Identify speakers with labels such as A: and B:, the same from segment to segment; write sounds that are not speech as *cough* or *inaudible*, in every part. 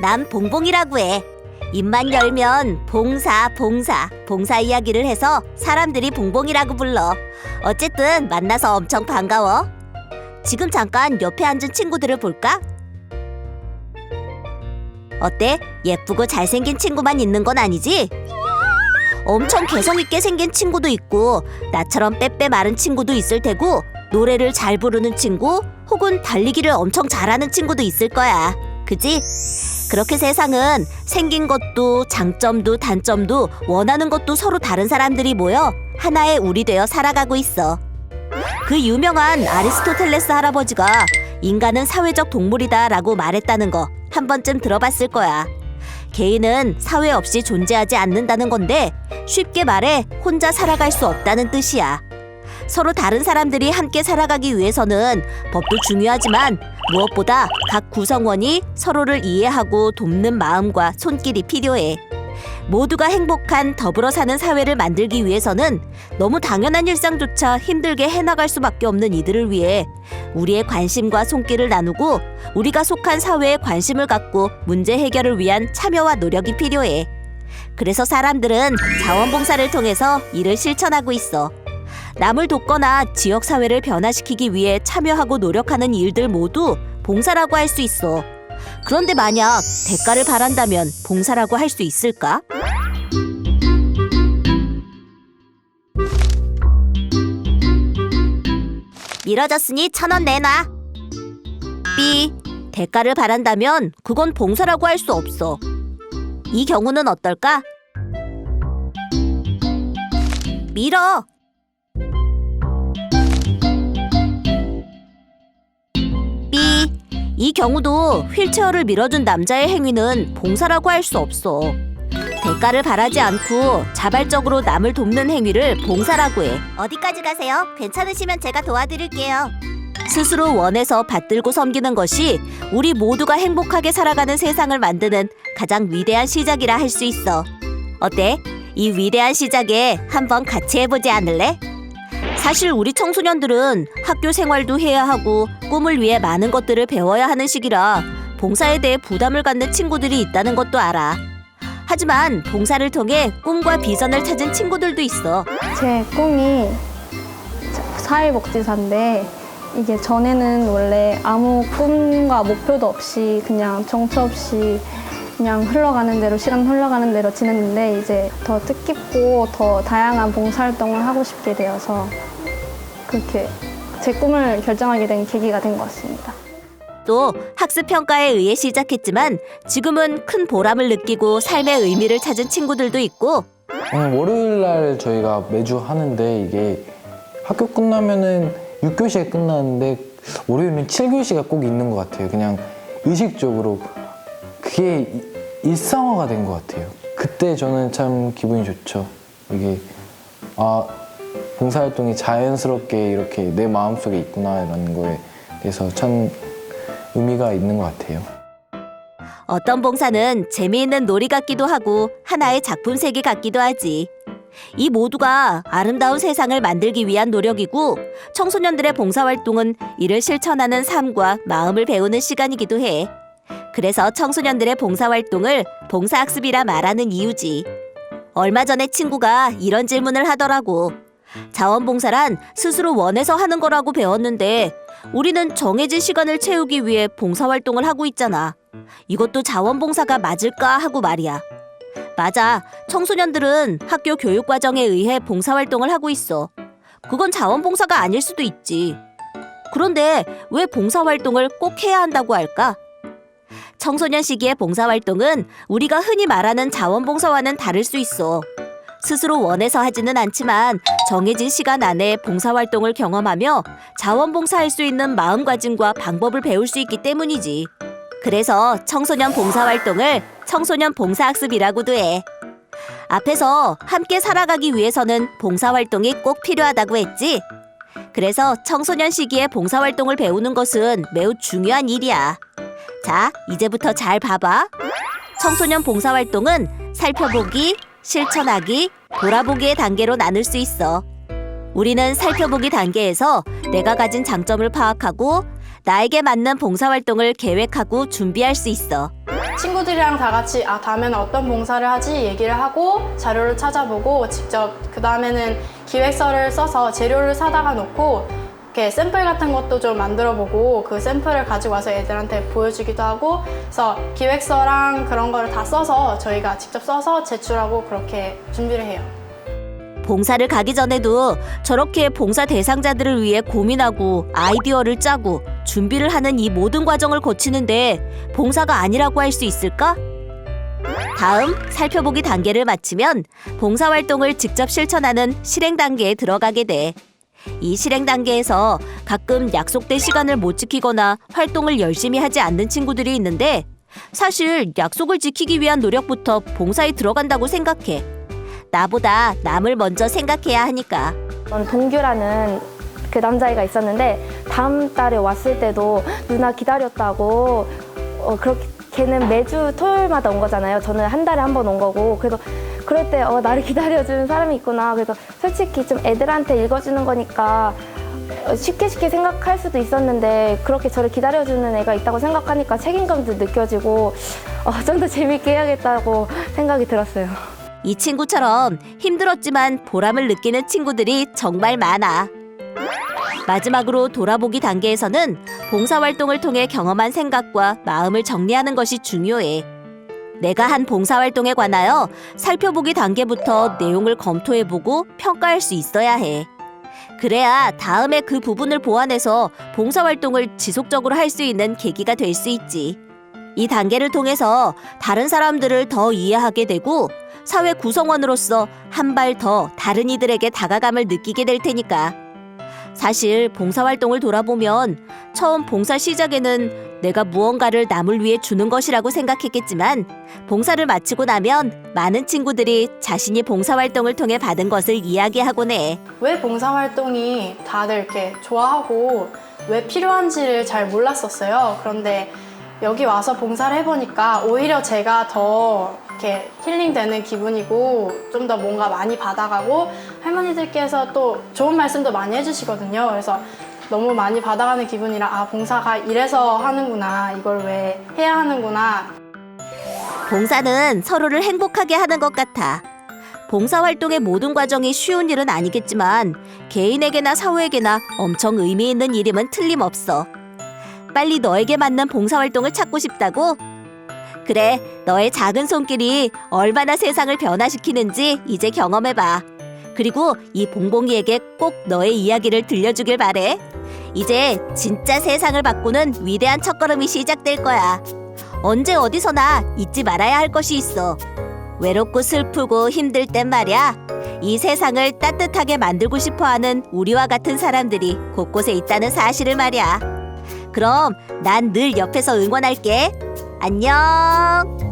A: 난 봉봉이라고 해. 입만 열면 봉사, 봉사, 봉사 이야기를 해서 사람들이 봉봉이라고 불러. 어쨌든 만나서 엄청 반가워. 지금 잠깐 옆에 앉은 친구들을 볼까? 어때? 예쁘고 잘생긴 친구만 있는 건 아니지? 엄청 개성 있게 생긴 친구도 있고 나처럼 빼빼 마른 친구도 있을 테고 노래를 잘 부르는 친구 혹은 달리기를 엄청 잘하는 친구도 있을 거야. 그지? 그렇게 세상은 생긴 것도 장점도 단점도 원하는 것도 서로 다른 사람들이 모여 하나의 우리 되어 살아가고 있어. 그 유명한 아리스토텔레스 할아버지가 인간은 사회적 동물이다라고 말했다는 거 한 번쯤 들어봤을 거야. 개인은 사회 없이 존재하지 않는다는 건데 쉽게 말해 혼자 살아갈 수 없다는 뜻이야. 서로 다른 사람들이 함께 살아가기 위해서는 법도 중요하지만 무엇보다 각 구성원이 서로를 이해하고 돕는 마음과 손길이 필요해. 모두가 행복한 더불어 사는 사회를 만들기 위해서는 너무 당연한 일상조차 힘들게 해나갈 수밖에 없는 이들을 위해 우리의 관심과 손길을 나누고 우리가 속한 사회에 관심을 갖고 문제 해결을 위한 참여와 노력이 필요해. 그래서 사람들은 자원봉사를 통해서 이를 실천하고 있어. 남을 돕거나 지역 사회를 변화시키기 위해 참여하고 노력하는 일들 모두 봉사라고 할 수 있어. 그런데 만약 대가를 바란다면 봉사라고 할 수 있을까? 미뤄졌으니 천 원 내놔. B. 대가를 바란다면 그건 봉사라고 할 수 없어. 이 경우는 어떨까? 밀어. 이 경우도 휠체어를 밀어준 남자의 행위는 봉사라고 할 수 없어. 대가를 바라지 않고 자발적으로 남을 돕는 행위를 봉사라고 해. 어디까지 가세요? 괜찮으시면 제가 도와드릴게요. 스스로 원해서 받들고 섬기는 것이 우리 모두가 행복하게 살아가는 세상을 만드는 가장 위대한 시작이라 할 수 있어. 어때? 이 위대한 시작에 한번 같이 해보지 않을래? 사실 우리 청소년들은 학교 생활도 해야 하고 꿈을 위해 많은 것들을 배워야 하는 시기라 봉사에 대해 부담을 갖는 친구들이 있다는 것도 알아. 하지만 봉사를 통해 꿈과 비전을 찾은 친구들도 있어.
B: 제 꿈이 사회복지사인데 이게 전에는 원래 아무 꿈과 목표도 없이 그냥 정처 없이 그냥 흘러가는 대로 시간 흘러가는 대로 지냈는데 이제 더 뜻깊고 더 다양한 봉사활동을 하고 싶게 되어서 그렇게 제 꿈을 결정하게 된 계기가 된 것 같습니다.
A: 또 학습 평가에 의해 시작했지만 지금은 큰 보람을 느끼고 삶의 의미를 찾은 친구들도 있고
C: 오늘 월요일 날 저희가 매주 하는데 이게 학교 끝나면은 6교시에 끝나는데 월요일은 7교시가 꼭 있는 것 같아요. 그냥 의식적으로 그게 이- 일상화가 된 것 같아요. 그때 저는 참 기분이 좋죠. 이게 아 봉사활동이 자연스럽게 이렇게 내 마음속에 있구나라는 거에 대해서 참 의미가 있는 것 같아요.
A: 어떤 봉사는 재미있는 놀이 같기도 하고 하나의 작품 세계 같기도 하지. 이 모두가 아름다운 세상을 만들기 위한 노력이고 청소년들의 봉사활동은 이를 실천하는 삶과 마음을 배우는 시간이기도 해. 그래서 청소년들의 봉사활동을 봉사학습이라 말하는 이유지. 얼마 전에 친구가 이런 질문을 하더라고. 자원봉사란 스스로 원해서 하는 거라고 배웠는데 우리는 정해진 시간을 채우기 위해 봉사활동을 하고 있잖아. 이것도 자원봉사가 맞을까 하고 말이야. 맞아. 청소년들은 학교 교육 과정에 의해 봉사활동을 하고 있어. 그건 자원봉사가 아닐 수도 있지. 그런데 왜 봉사활동을 꼭 해야 한다고 할까? 청소년 시기의 봉사활동은 우리가 흔히 말하는 자원봉사와는 다를 수 있어. 스스로 원해서 하지는 않지만 정해진 시간 안에 봉사활동을 경험하며 자원봉사할 수 있는 마음가짐과 방법을 배울 수 있기 때문이지. 그래서 청소년 봉사활동을 청소년 봉사학습이라고도 해. 앞에서 함께 살아가기 위해서는 봉사활동이 꼭 필요하다고 했지. 그래서 청소년 시기에 봉사활동을 배우는 것은 매우 중요한 일이야. 자, 이제부터 잘 봐봐. 청소년 봉사활동은 살펴보기, 실천하기, 돌아보기의 단계로 나눌 수 있어. 우리는 살펴보기 단계에서 내가 가진 장점을 파악하고 나에게 맞는 봉사활동을 계획하고 준비할 수 있어.
D: 친구들이랑 다 같이 아 다음에는 어떤 봉사를 하지 얘기를 하고 자료를 찾아보고 직접 그 다음에는 기획서를 써서 재료를 사다가 놓고 이렇게 샘플 같은 것도 좀 만들어 보고 그 샘플을 가지고 와서 애들한테 보여주기도 하고 그래서 기획서랑 그런 거를 다 써서 저희가 직접 써서 제출하고 그렇게 준비를 해요.
A: 봉사를 가기 전에도 저렇게 봉사 대상자들을 위해 고민하고 아이디어를 짜고 준비를 하는 이 모든 과정을 거치는데 봉사가 아니라고 할 수 있을까? 다음 살펴보기 단계를 마치면 봉사활동을 직접 실천하는 실행 단계에 들어가게 돼. 이 실행 단계에서 가끔 약속된 시간을 못 지키거나 활동을 열심히 하지 않는 친구들이 있는데 사실 약속을 지키기 위한 노력부터 봉사에 들어간다고 생각해. 나보다 남을 먼저 생각해야 하니까.
E: 전 동규라는 그 남자애가 있었는데 다음 달에 왔을 때도 누나 기다렸다고 어, 그렇게 걔는 매주 토요일마다 온 거잖아요. 저는 한 달에 한 번 온 거고 그래서 그럴 때 어, 나를 기다려주는 사람이 있구나. 그래서 솔직히 좀 애들한테 읽어주는 거니까 어, 쉽게 쉽게 생각할 수도 있었는데 그렇게 저를 기다려주는 애가 있다고 생각하니까 책임감도 느껴지고 어, 좀 더 재밌게 해야겠다고 생각이 들었어요.
A: 이 친구처럼 힘들었지만 보람을 느끼는 친구들이 정말 많아. 마지막으로 돌아보기 단계에서는 봉사활동을 통해 경험한 생각과 마음을 정리하는 것이 중요해. 내가 한 봉사활동에 관하여 살펴보기 단계부터 내용을 검토해보고 평가할 수 있어야 해. 그래야 다음에 그 부분을 보완해서 봉사활동을 지속적으로 할 수 있는 계기가 될 수 있지. 이 단계를 통해서 다른 사람들을 더 이해하게 되고 사회 구성원으로서 한 발 더 다른 이들에게 다가감을 느끼게 될 테니까. 사실 봉사활동을 돌아보면 처음 봉사 시작에는 내가 무언가를 남을 위해 주는 것이라고 생각했겠지만 봉사를 마치고 나면 많은 친구들이 자신이 봉사활동을 통해 받은 것을 이야기하곤 해.
D: 왜 봉사활동이 다들 이렇게 좋아하고 왜 필요한지를 잘 몰랐었어요. 그런데 여기 와서 봉사를 해보니까 오히려 제가 더 이렇게 힐링되는 기분이고 좀 더 뭔가 많이 받아가고 할머니들께서 또 좋은 말씀도 많이 해주시거든요. 그래서 너무 많이 받아가는 기분이라 아 봉사가 이래서 하는구나 이걸 왜 해야 하는구나
A: 봉사는 서로를 행복하게 하는 것 같아. 봉사활동의 모든 과정이 쉬운 일은 아니겠지만 개인에게나 사회에게나 엄청 의미 있는 일임은 틀림없어. 빨리 너에게 맞는 봉사활동을 찾고 싶다고? 그래, 너의 작은 손길이 얼마나 세상을 변화시키는지 이제 경험해봐. 그리고 이 봉봉이에게 꼭 너의 이야기를 들려주길 바래. 이제 진짜 세상을 바꾸는 위대한 첫걸음이 시작될 거야. 언제 어디서나 잊지 말아야 할 것이 있어. 외롭고 슬프고 힘들 땐 말이야. 이 세상을 따뜻하게 만들고 싶어 하는 우리와 같은 사람들이 곳곳에 있다는 사실을 말이야. 그럼 난 늘 옆에서 응원할게. 안녕.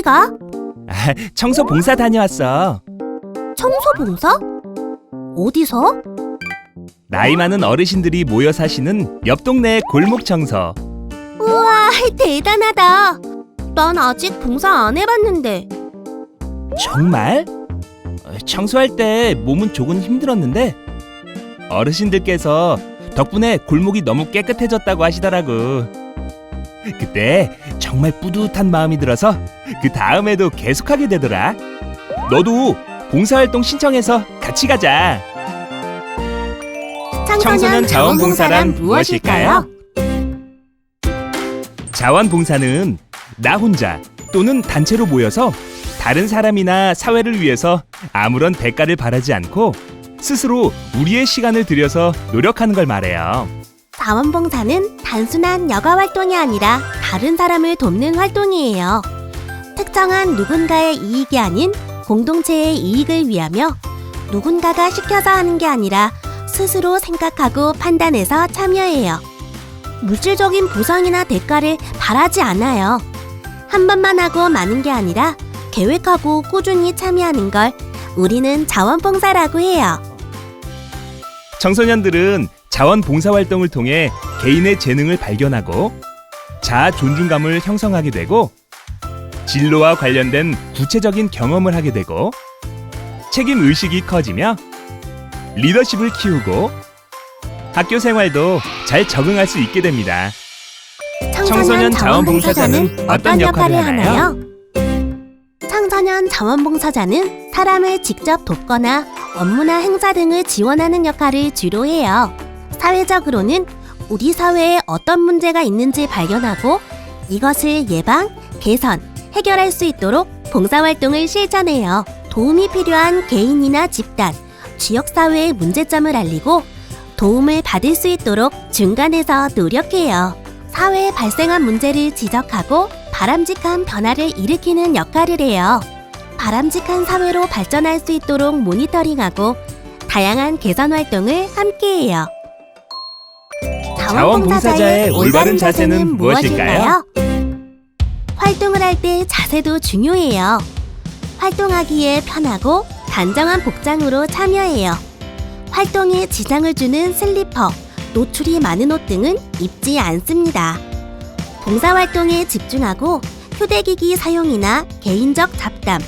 F: 어디가? *laughs*
G: 청소 봉사 다녀왔어.
F: 청소 봉사? 어디서?
G: 나이 많은 어르신들이 모여 사시는 옆 동네 골목 청소.
F: 우와 대단하다. 난 아직 봉사 안 해봤는데.
G: 정말? 어, 청소할 때 몸은 조금 힘들었는데 어르신들께서 덕분에 골목이 너무 깨끗해졌다고 하시더라고. 그때 정말 뿌듯한 마음이 들어서 그 다음에도 계속하게 되더라. 너도 봉사활동 신청해서 같이 가자. 청소년 자원봉사란 무엇일까요? 자원봉사는 나 혼자 또는 단체로 모여서 다른 사람이나 사회를 위해서 아무런 대가를 바라지 않고 스스로 우리의 시간을 들여서 노력하는 걸 말해요.
F: 자원봉사는 단순한 여가 활동이 아니라 다른 사람을 돕는 활동이에요. 특정한 누군가의 이익이 아닌 공동체의 이익을 위하며 누군가가 시켜서 하는 게 아니라 스스로 생각하고 판단해서 참여해요. 물질적인 보상이나 대가를 바라지 않아요. 한 번만 하고 마는 게 아니라 계획하고 꾸준히 참여하는 걸 우리는 자원봉사라고 해요.
G: 청소년들은 자원 봉사 활동을 통해 개인의 재능을 발견하고 자아 존중감을 형성하게 되고 진로와 관련된 구체적인 경험을 하게 되고 책임 의식이 커지며 리더십을 키우고 학교 생활도 잘 적응할 수 있게 됩니다. 청소년 자원봉사자는 어떤 역할을 하나요?
F: 청소년 자원봉사자는 사람을 직접 돕거나 업무나 행사 등을 지원하는 역할을 주로 해요. 사회적으로는 우리 사회에 어떤 문제가 있는지 발견하고 이것을 예방, 개선, 해결할 수 있도록 봉사활동을 실천해요. 도움이 필요한 개인이나 집단, 지역사회의 문제점을 알리고 도움을 받을 수 있도록 중간에서 노력해요. 사회에 발생한 문제를 지적하고 바람직한 변화를 일으키는 역할을 해요. 바람직한 사회로 발전할 수 있도록 모니터링하고 다양한 개선 활동을 함께해요.
G: 자원봉사자의 올바른 자세는 무엇일까요?
F: 활동을 할 때 자세도 중요해요. 활동하기에 편하고 단정한 복장으로 참여해요. 활동에 지장을 주는 슬리퍼, 노출이 많은 옷 등은 입지 않습니다. 봉사활동에 집중하고 휴대기기 사용이나 개인적 잡담,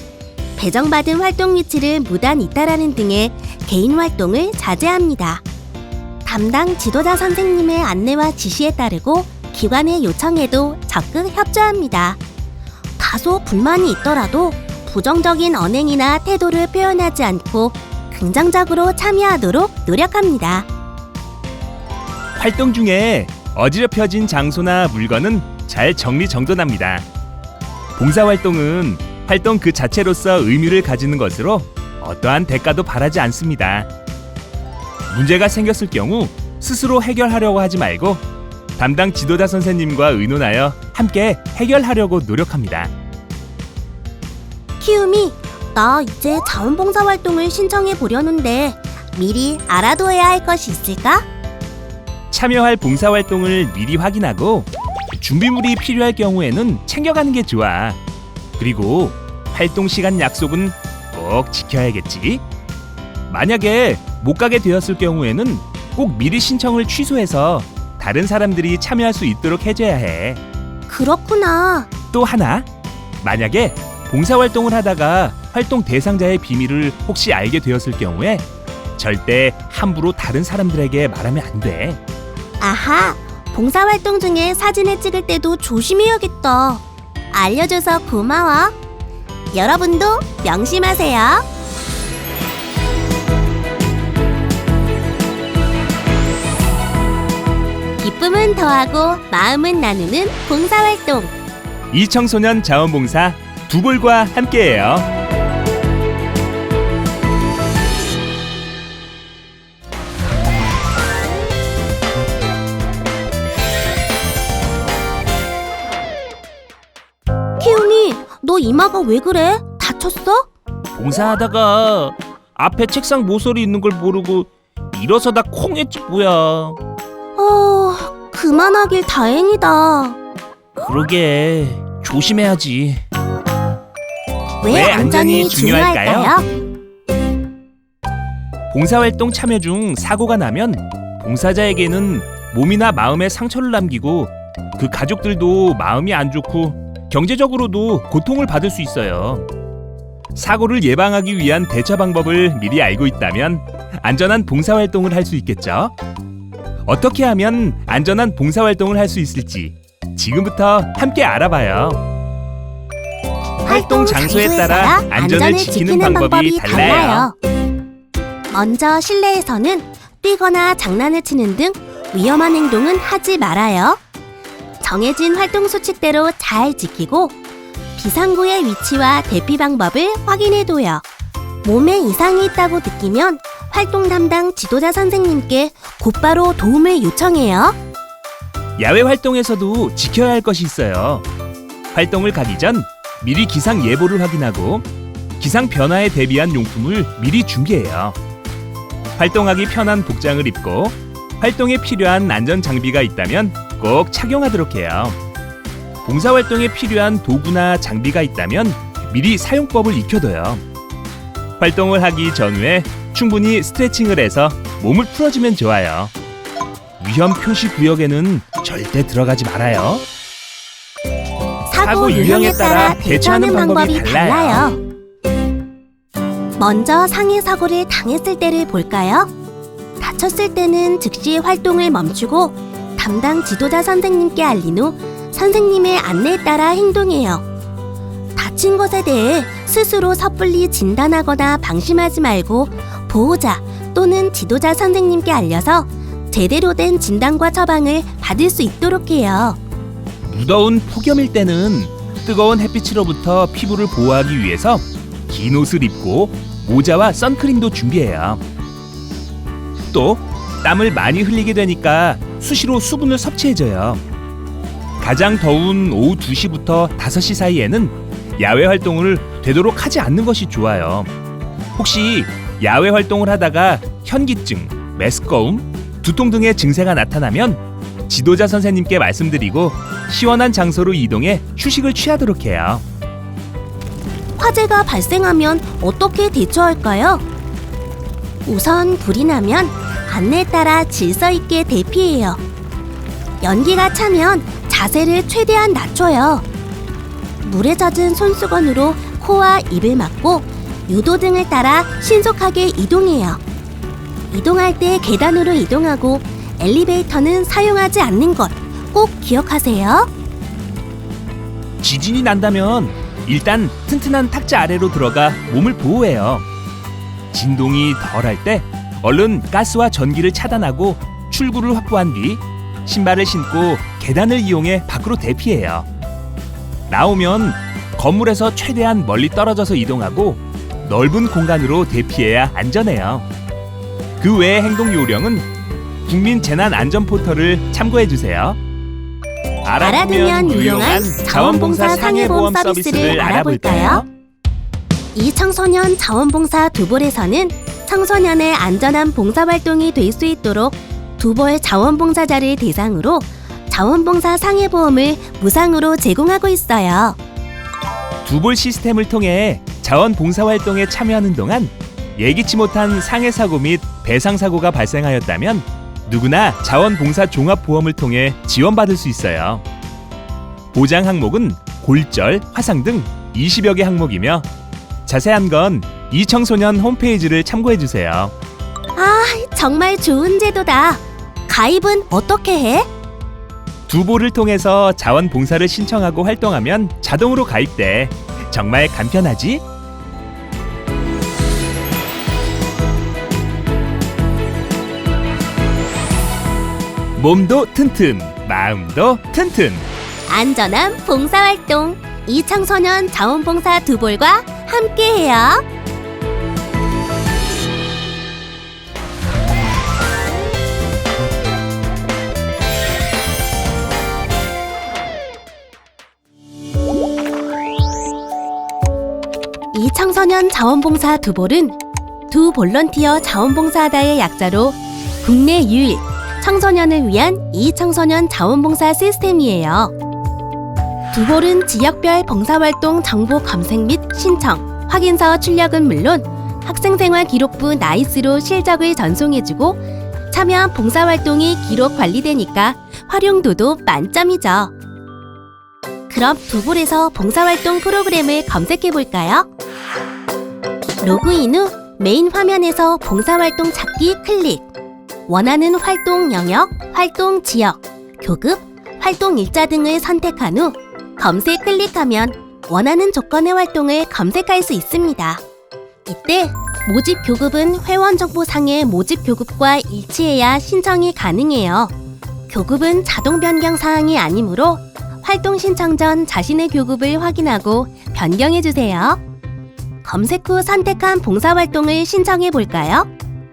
F: 배정받은 활동 위치를 무단 이탈하는 등의 개인 활동을 자제합니다. 담당 지도자 선생님의 안내와 지시에 따르고 기관의 요청에도 적극 협조합니다. 다소 불만이 있더라도 부정적인 언행이나 태도를 표현하지 않고 긍정적으로 참여하도록 노력합니다.
G: 활동 중에 어지럽혀진 장소나 물건은 잘 정리정돈합니다. 봉사활동은 활동 그 자체로서 의미를 가지는 것으로 어떠한 대가도 바라지 않습니다. 문제가 생겼을 경우 스스로 해결하려고 하지 말고 담당 지도자 선생님과 의논하여 함께 해결하려고 노력합니다.
F: 키움이 나 이제 자원봉사 활동을 신청해 보려는데 미리 알아둬야 할 것이 있을까?
G: 참여할 봉사활동을 미리 확인하고 준비물이 필요할 경우에는 챙겨가는 게 좋아. 그리고 활동 시간 약속은 꼭 지켜야겠지. 만약에 못 가게 되었을 경우에는 꼭 미리 신청을 취소해서 다른 사람들이 참여할 수 있도록 해줘야 해.
F: 그렇구나.
G: 또 하나, 만약에 봉사활동을 하다가 활동 대상자의 비밀을 혹시 알게 되었을 경우에 절대 함부로 다른 사람들에게 말하면 안 돼.
F: 아하, 봉사활동 중에 사진을 찍을 때도 조심해야겠다. 알려줘서 고마워. 여러분도 명심하세요. 기쁨은 더하고 마음은 나누는 봉사활동.
G: 이 청소년 자원봉사 두골과 함께해요.
F: 키움이, 너 이마가 왜 그래? 다쳤어?
G: 봉사하다가 앞에 책상 모서리 있는 걸 모르고 일어서다 콩했지 뭐야.
F: 어, 그만하길 다행이다.
G: 그러게 조심해야지.
F: 왜,
G: 왜
F: 안전이
G: 안전이
F: 중요할까요?
G: 봉사활동 참여 중 사고가 나면 봉사자에게는 몸이나 마음에 상처를 남기고 그 가족들도 마음이 안 좋고 경제적으로도 고통을 받을 수 있어요. 사고를 예방하기 위한 대처 방법을 미리 알고 있다면 안전한 봉사활동을 할 수 있겠죠. 어떻게 하면 안전한 봉사활동을 할 수 있을지 지금부터 함께 알아봐요. 활동 장소에 따라 안전을 지키는 방법이 달라요.
F: 먼저 실내에서는 뛰거나 장난을 치는 등 위험한 행동은 하지 말아요. 정해진 활동 수칙대로 잘 지키고 비상구의 위치와 대피 방법을 확인해둬요. 몸에 이상이 있다고 느끼면 활동 담당 지도자 선생님께 곧바로 도움을 요청해요.
G: 야외 활동에서도 지켜야 할 것이 있어요. 활동을 가기 전 미리 기상 예보를 확인하고 기상 변화에 대비한 용품을 미리 준비해요. 활동하기 편한 복장을 입고 활동에 필요한 안전 장비가 있다면 꼭 착용하도록 해요. 봉사 활동에 필요한 도구나 장비가 있다면 미리 사용법을 익혀둬요. 활동을 하기 전후에 충분히 스트레칭을 해서 몸을 풀어주면 좋아요. 위험 표시 구역에는 절대 들어가지 말아요.
F: 사고 유형에 따라 대처하는 방법이 달라요. 먼저 상해 사고를 당했을 때를 볼까요? 다쳤을 때는 즉시 활동을 멈추고 담당 지도자 선생님께 알린 후 선생님의 안내에 따라 행동해요. 다친 것에 대해 스스로 섣불리 진단하거나 방심하지 말고 보호자 또는 지도자 선생님께 알려서 제대로 된 진단과 처방을 받을 수 있도록 해요.
G: 무더운 폭염일 때는 뜨거운 햇빛으로부터 피부를 보호하기 위해서 긴 옷을 입고 모자와 선크림도 준비해요. 또 땀을 많이 흘리게 되니까 수시로 수분을 섭취해줘요. 가장 더운 오후 2시부터 5시 사이에는 야외 활동을 되도록 하지 않는 것이 좋아요. 혹시 야외 활동을 하다가 현기증, 메스꺼움, 두통 등의 증세가 나타나면 지도자 선생님께 말씀드리고 시원한 장소로 이동해 휴식을 취하도록 해요.
F: 화재가 발생하면 어떻게 대처할까요? 우선 불이 나면 안내에 따라 질서 있게 대피해요. 연기가 차면 자세를 최대한 낮춰요. 물에 젖은 손수건으로 코와 입을 막고 유도 등을 따라 신속하게 이동해요. 이동할 때 계단으로 이동하고 엘리베이터는 사용하지 않는 것 꼭 기억하세요.
G: 지진이 난다면 일단 튼튼한 탁자 아래로 들어가 몸을 보호해요. 진동이 덜할 때 얼른 가스와 전기를 차단하고 출구를 확보한 뒤 신발을 신고 계단을 이용해 밖으로 대피해요. 나오면 건물에서 최대한 멀리 떨어져서 이동하고 넓은 공간으로 대피해야 안전해요. 그 외의 행동 요령은 국민 재난 안전 포털을 참고해 주세요.
F: 알아두면 유용한 자원봉사 상해보험 서비스를 알아볼까요? 이 청소년 자원봉사 두볼에서는 청소년의 안전한 봉사활동이 될 수 있도록 두볼 자원봉사자를 대상으로 자원봉사 상해보험을 무상으로 제공하고 있어요.
G: 두볼 시스템을 통해 자원 봉사 활동에 참여하는 동안 예기치 못한 상해 사고 및 배상 사고가 발생하였다면 누구나 자원 봉사 종합 보험을 통해 지원받을 수 있어요. 보장 항목은 골절, 화상 등 20여 개 항목이며 자세한 건 이 청소년 홈페이지를 참고해 주세요.
F: 정말 좋은 제도다. 가입은 어떻게 해?
G: 두볼을 통해서 자원 봉사를 신청하고 활동하면 자동으로 가입돼. 정말 간편하지? 몸도 튼튼, 마음도 튼튼.
F: 안전한 봉사활동 이 청소년 자원봉사 두볼과 함께해요. 이 청소년 자원봉사 두볼은 두 볼런티어 자원봉사하다의 약자로 국내 유일 청소년을 위한 이 청소년 자원봉사 시스템이에요. 두볼은 지역별 봉사활동 정보 검색 및 신청, 확인서 출력은 물론 학생생활 기록부 나이스로 실적을 전송해주고 참여한 봉사활동이 기록 관리되니까 활용도도 만점이죠. 그럼 두볼에서 봉사활동 프로그램을 검색해볼까요? 로그인 후 메인 화면에서 봉사활동 찾기 클릭. 원하는 활동 영역, 활동 지역, 교급, 활동 일자 등을 선택한 후 검색 클릭하면 원하는 조건의 활동을 검색할 수 있습니다. 이때 모집 교급은 회원 정보상의 모집 교급과 일치해야 신청이 가능해요. 교급은 자동 변경 사항이 아니므로 활동 신청 전 자신의 교급을 확인하고 변경해 주세요. 검색 후 선택한 봉사활동을 신청해 볼까요?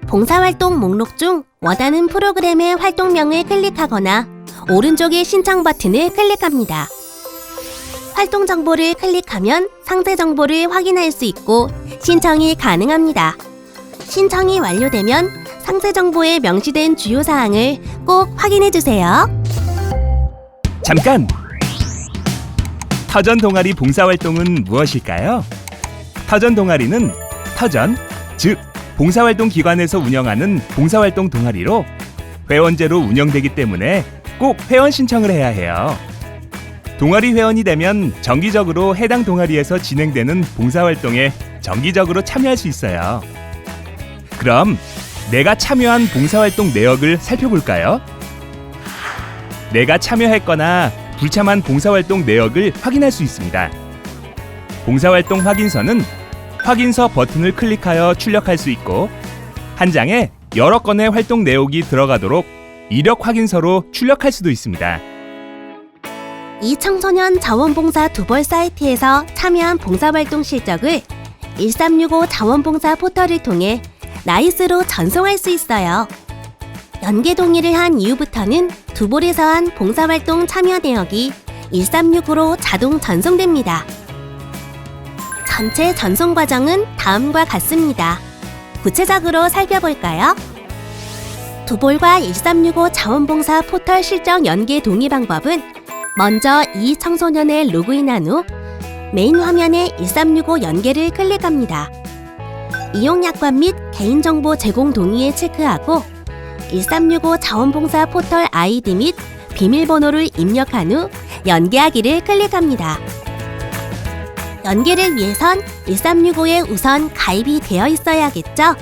F: 봉사활동 목록 중 원하는 프로그램의 활동명을 클릭하거나 오른쪽의 신청 버튼을 클릭합니다. 활동 정보를 클릭하면 상세 정보를 확인할 수 있고 신청이 가능합니다. 신청이 완료되면 상세 정보에 명시된 주요 사항을 꼭 확인해 주세요.
G: 잠깐! 터전 동아리 봉사활동은 무엇일까요? 터전 동아리는 터전, 즉 봉사활동 기관에서 운영하는 봉사활동 동아리로 회원제로 운영되기 때문에 꼭 회원 신청을 해야 해요. 동아리 회원이 되면 정기적으로 해당 동아리에서 진행되는 봉사활동에 정기적으로 참여할 수 있어요. 그럼 내가 참여한 봉사활동 내역을 살펴볼까요? 내가 참여했거나 불참한 봉사활동 내역을 확인할 수 있습니다. 봉사활동 확인서는 확인서 버튼을 클릭하여 출력할 수 있고 한 장에 여러 건의 활동 내역이 들어가도록 이력 확인서로 출력할 수도 있습니다.
F: 이 청소년 자원봉사 두벌 사이트에서 참여한 봉사활동 실적을 1365 자원봉사 포털을 통해 나이스로 전송할 수 있어요. 연계 동의를 한 이후부터는 두볼에서 한 봉사활동 참여 내역이 1365로 자동 전송됩니다. 전체 전송 과정은 다음과 같습니다. 구체적으로 살펴볼까요? 두볼과 1365 자원봉사 포털 실적 연계 동의 방법은 먼저 이 청소년에 로그인한 후 메인 화면에 1365 연계를 클릭합니다. 이용 약관 및 개인정보 제공 동의에 체크하고 1365 자원봉사 포털 아이디 및 비밀번호를 입력한 후 연계하기를 클릭합니다. 연계를 위해선 1365에 우선 가입이 되어 있어야겠죠?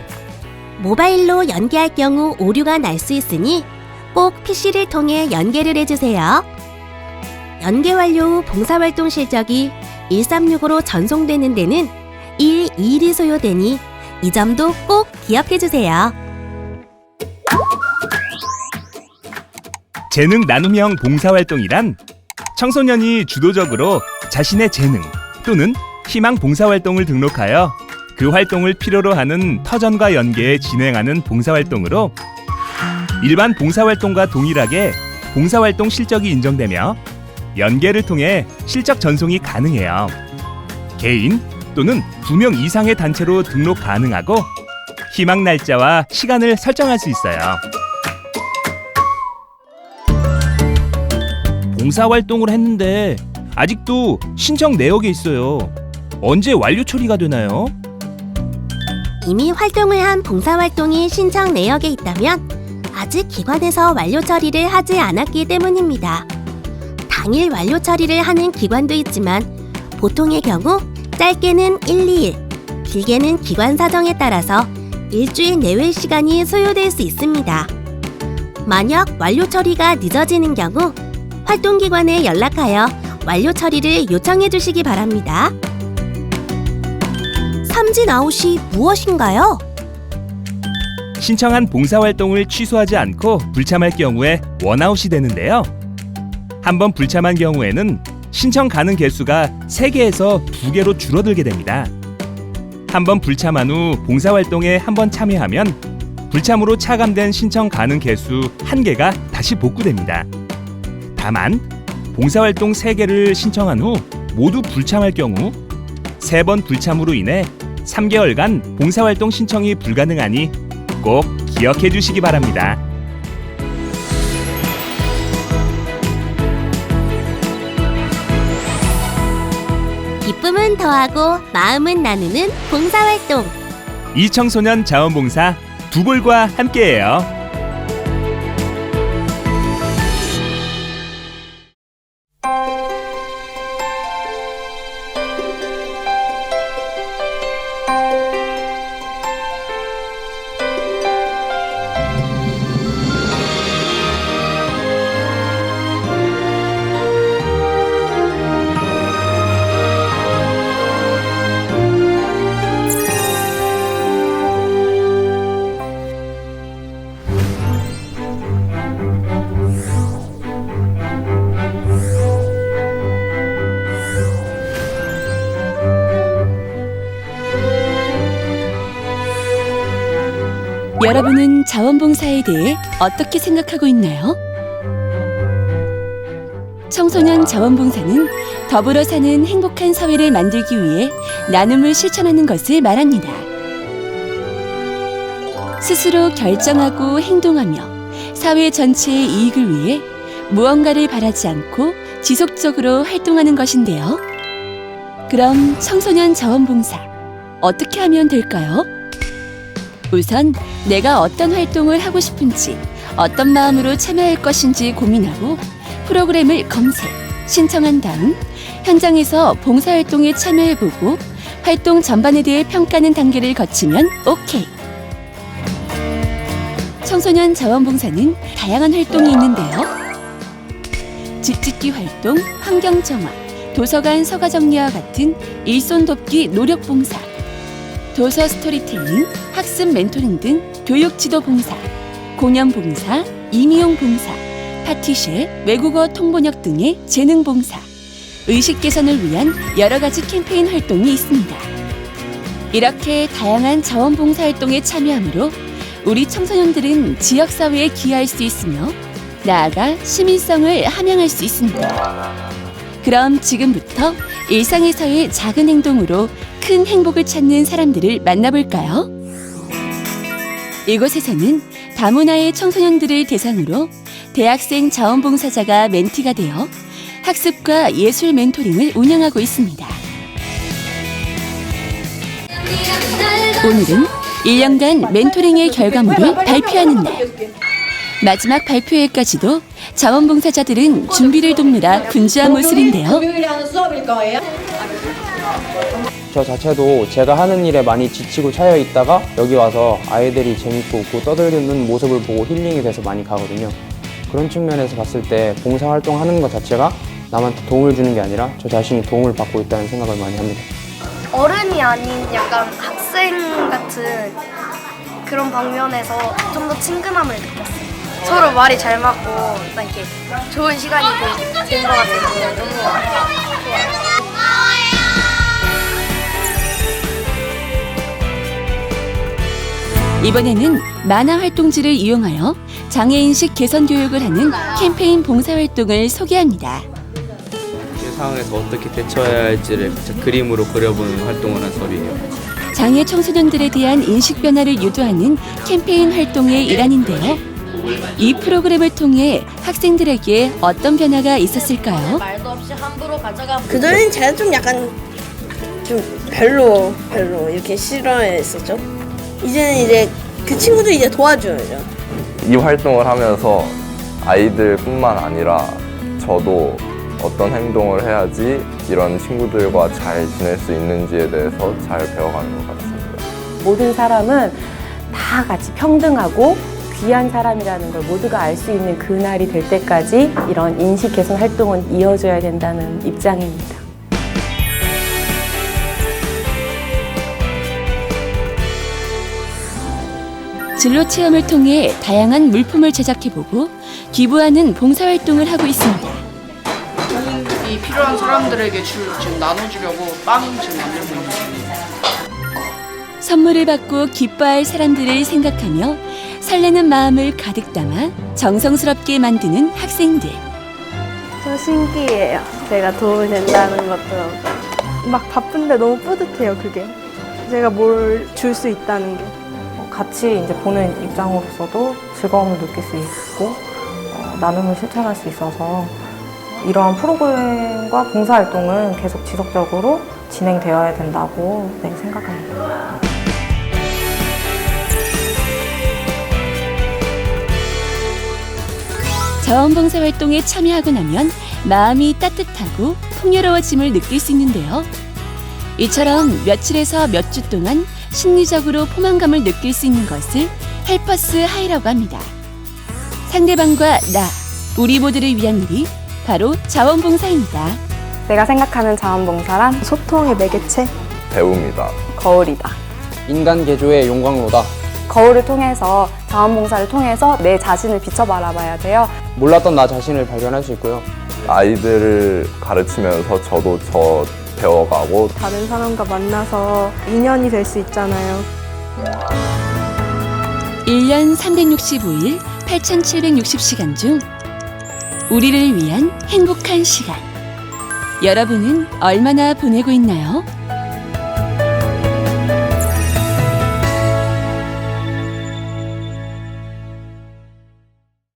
F: 모바일로 연계할 경우 오류가 날 수 있으니 꼭 PC를 통해 연계를 해주세요. 연계 완료 후 봉사활동 실적이 1365로 전송되는 데는 1, 2일이 소요되니 이 점도 꼭 기억해주세요.
G: 재능 나눔형 봉사활동이란 청소년이 주도적으로 자신의 재능 또는 희망 봉사활동을 등록하여 그 활동을 필요로 하는 터전과 연계해 진행하는 봉사활동으로 일반 봉사활동과 동일하게 봉사활동 실적이 인정되며 연계를 통해 실적 전송이 가능해요. 개인 또는 두 명 이상의 단체로 등록 가능하고 희망 날짜와 시간을 설정할 수 있어요. 봉사활동을 했는데 아직도 신청 내역에 있어요. 언제 완료 처리가 되나요?
F: 이미 활동을 한 봉사활동이 신청 내역에 있다면 아직 기관에서 완료 처리를 하지 않았기 때문입니다. 당일 완료 처리를 하는 기관도 있지만 보통의 경우 짧게는 1, 2일, 길게는 기관 사정에 따라서 일주일 내외 시간이 소요될 수 있습니다. 만약 완료 처리가 늦어지는 경우 활동기관에 연락하여 완료 처리를 요청해 주시기 바랍니다. 삼진 아웃이 무엇인가요?
G: 신청한 봉사활동을 취소하지 않고 불참할 경우에 원아웃이 되는데요. 한번 불참한 경우에는 신청 가능 개수가 3개에서 2개로 줄어들게 됩니다. 한번 불참한 후 봉사활동에 한 번 참여하면 불참으로 차감된 신청 가능 개수 1개가 다시 복구됩니다. 다만 봉사활동 3개를 신청한 후 모두 불참할 경우 3번 불참으로 인해 3개월간 봉사활동 신청이 불가능하니 꼭 기억해 주시기 바랍니다.
F: 기쁨은 더하고 마음은 나누는 봉사활동.
G: 이 청소년 자원봉사 두볼과 함께해요.
H: 여러분은 자원봉사에 대해 어떻게 생각하고 있나요? 청소년 자원봉사는 더불어 사는 행복한 사회를 만들기 위해 나눔을 실천하는 것을 말합니다. 스스로 결정하고 행동하며 사회 전체의 이익을 위해 무언가를 바라지 않고 지속적으로 활동하는 것인데요. 그럼 청소년 자원봉사 어떻게 하면 될까요? 우선 내가 어떤 활동을 하고 싶은지, 어떤 마음으로 참여할 것인지 고민하고 프로그램을 검색, 신청한 다음 현장에서 봉사활동에 참여해보고 활동 전반에 대해 평가하는 단계를 거치면 오케이. 청소년 자원봉사는 다양한 활동이 있는데요. 집짓기 활동, 환경정화, 도서관 서가 정리와 같은 일손 돕기 노력 봉사, 도서 스토리텔링, 학습 멘토링 등 교육 지도 봉사, 공연 봉사, 임의용 봉사, 파티쉐, 외국어 통번역 등의 재능 봉사, 의식 개선을 위한 여러 가지 캠페인 활동이 있습니다. 이렇게 다양한 자원봉사 활동에 참여함으로 우리 청소년들은 지역 사회에 기여할 수 있으며 나아가 시민성을 함양할 수 있습니다. 그럼 지금부터 일상에서의 작은 행동으로 큰 행복을 찾는 사람들을 만나볼까요? 이곳에서는 다문화의 청소년들을 대상으로 대학생 자원봉사자가 멘티가 되어 학습과 예술 멘토링을 운영하고 있습니다. 오늘은 1년간 멘토링의 결과물을 발표하는 날. 마지막 발표회까지도 자원봉사자들은 준비를 돕느라 분주한 모습인데요.
I: 저 자체도 제가 하는 일에 많이 지치고 차여 있다가 여기 와서 아이들이 재밌고 웃고 떠들는 모습을 보고 힐링이 돼서 많이 가거든요. 그런 측면에서 봤을 때 봉사활동 하는 것 자체가 남한테 도움을 주는 게 아니라 저 자신이 도움을 받고 있다는 생각을 많이 합니다.
J: 어른이 아닌 약간 학생 같은 그런 방면에서 좀 더 친근함을 느꼈어요. 서로 말이 잘 맞고 일단 이렇게 좋은 시간이 된 것 같아서 너무 좋아요.
H: 이번에는 만화 활동지를 이용하여 장애인식 개선 교육을 하는 캠페인 봉사활동을 소개합니다.
K: 이 상황에서 어떻게 대처해야 할지를 그림으로 그려보는 활동을 한 썰이에요.
H: 장애 청소년들에 대한 인식 변화를 유도하는 캠페인 활동의 일환인데요. 이 프로그램을 통해 학생들에게 어떤 변화가 있었을까요?
L: 그전엔 제가 좀 약간 좀 별로 별로 이렇게 싫어했었죠. 이제는 이제 그 친구들 이제 도와줘야죠.
M: 이 활동을 하면서 아이들뿐만 아니라 저도 어떤 행동을 해야지 이런 친구들과 잘 지낼 수 있는지에 대해서 잘 배워가는 것 같습니다.
N: 모든 사람은 다 같이 평등하고 귀한 사람이라는 걸 모두가 알 수 있는 그날이 될 때까지 이런 인식 개선 활동은 이어져야 된다는 입장입니다.
H: 진로 체험을 통해 다양한 물품을 제작해보고 기부하는 봉사활동을 하고 있습니다.
O: 이 필요한 사람들에게 줄, 지금 나눠주려고 빵 지금 만들고 있는 중이에요.
H: 선물을 받고 기뻐할 사람들을 생각하며 설레는 마음을 가득 담아 정성스럽게 만드는 학생들.
B: 저 신기해요. 제가 도움이 된다는 것도 막 바쁜데 너무 뿌듯해요. 그게 제가 뭘 줄 수 있다는 게.
N: 같이 이제 보는 입장으로서도 즐거움을 느낄 수 있고 어, 나눔을 실천할 수 있어서 이러한 프로그램과 봉사활동은 계속 지속적으로 진행되어야 된다고 네, 생각합니다.
H: 자원봉사 활동에 참여하고 나면 마음이 따뜻하고 풍요로워짐을 느낄 수 있는데요. 이처럼 며칠에서 몇 주 동안 심리적으로 포만감을 느낄 수 있는 것을 헬퍼스 하이라고 합니다. 상대방과 나, 우리 모두를 위한 일이 바로 자원봉사입니다.
B: 내가 생각하는 자원봉사란 소통의 매개체,
M: 배움이다.
N: 거울이다.
I: 인간 개조의 용광로다.
N: 거울을 통해서 자원봉사를 통해서 내 자신을 비춰 바라봐야 돼요.
I: 몰랐던 나 자신을 발견할 수 있고요.
M: 아이들을 가르치면서 저도 저 배워가고
B: 다른 사람과 만나서 인연이 될 수 있잖아요.
H: 1년 365일 8,760시간 중 우리를 위한 행복한 시간. 여러분은 얼마나 보내고 있나요?